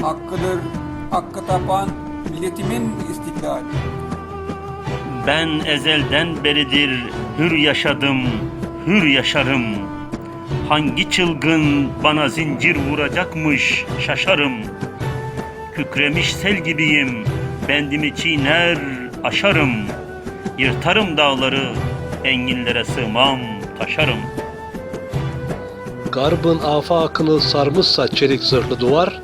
Hakkıdır, hakkı tapan milletimin istiklal. Ben ezelden beridir hür yaşadım, hür yaşarım. Hangi çılgın bana zincir vuracakmış şaşarım. Kükremiş sel gibiyim, bendimi çiğner aşarım. Yırtarım dağları, enginlere sığmam taşarım. Garbın afakını sarmışsa çelik zırhlı duvar,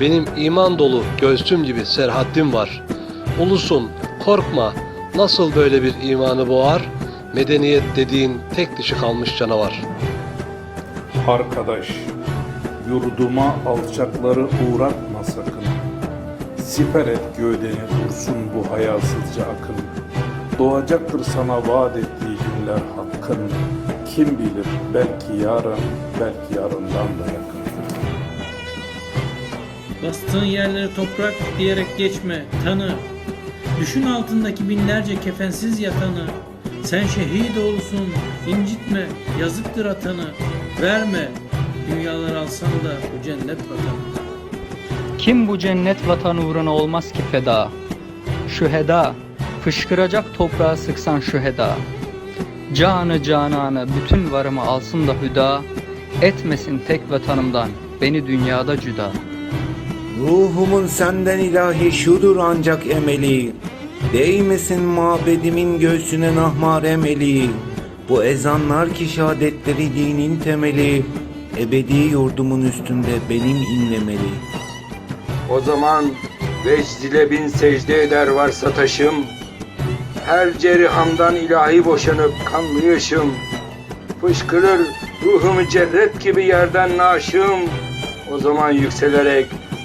benim iman dolu göğsüm gibi serhaddim var. Ulusun, korkma, nasıl böyle bir imanı boğar, medeniyet dediğin tek dişi kalmış canavar. Arkadaş, yurduma alçakları uğratma sakın. Siper et gövdeni dursun bu hayasızca akın. Doğacaktır sana vaat ettiği günler hakkın. Kim bilir belki yarın, belki yarından da yakındır. Bastığın yerleri toprak diyerek geçme, tanı. Düşün altındaki binlerce kefensiz yatanı. Sen şehit olsun, incitme, yazıktır atanı. Verme, dünyalar alsan da bu cennet vatanı. Kim bu cennet vatanı uğruna olmaz ki feda? Şüheda, fışkıracak toprağa sıksan şüheda. Canı cananı bütün varımı alsın da hüda, etmesin tek vatanımdan beni dünyada cüda. Ruhumun senden ilahi şudur ancak emeli. Değmesin mabedimin göğsüne nahmar emeli. Bu ezanlar ki şehadetleri dinin temeli. Ebedi yurdumun üstünde benim inlemeli. O zaman vecdile bin secde eder varsa taşım. Her cerihamdan ilahi boşanıp kanlı yaşım. Fışkırır ruhumu cerret gibi yerden naşım O zaman yükselerek